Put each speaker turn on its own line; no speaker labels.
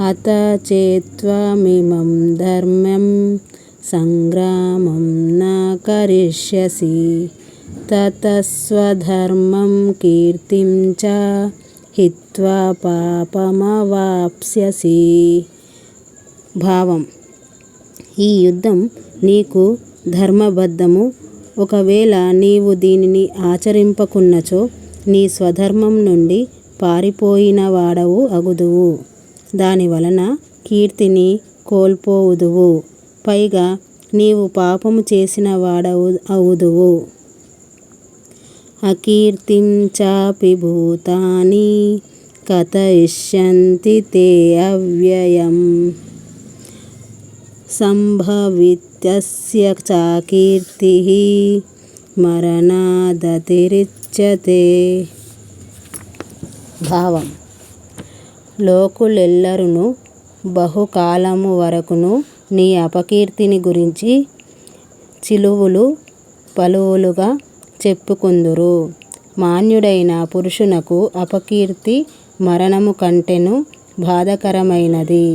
అత చేత్వమిమం ధర్మం సంగ్రామం న కరిష్యసి. తతస్వధర్మం కీర్తిం చ హిత్వా పాపమవాప్స్యసి. భావం. ఈ యుద్ధం నీకు ధర్మబద్ధము. ఒకవేళ నీవు దీనిని ఆచరింపకున్నచో నీ స్వధర్మం నుండి పారిపోయిన వాడవు అగుదువు. దాని వలన కీర్తిని కోల్పోవుదువు. పైగా నీవు పాపము చేసిన వాడవు అవుదువు. అకీర్తిం చాపి భూతాని కథయిష్యంతి తే అవ్యయం. సంభవిత్యస్య చాకీర్తి మరణాదతిరిచ్యతే. భావం. లోకులెల్లరును బహుకాలము వరకును నీ అపకీర్తిని గురించి చిలువులు పలువులుగా చెప్పుకుందురు. మాన్యుడైన పురుషునకు అపకీర్తి మరణము కంటెను బాధాకరమైనది.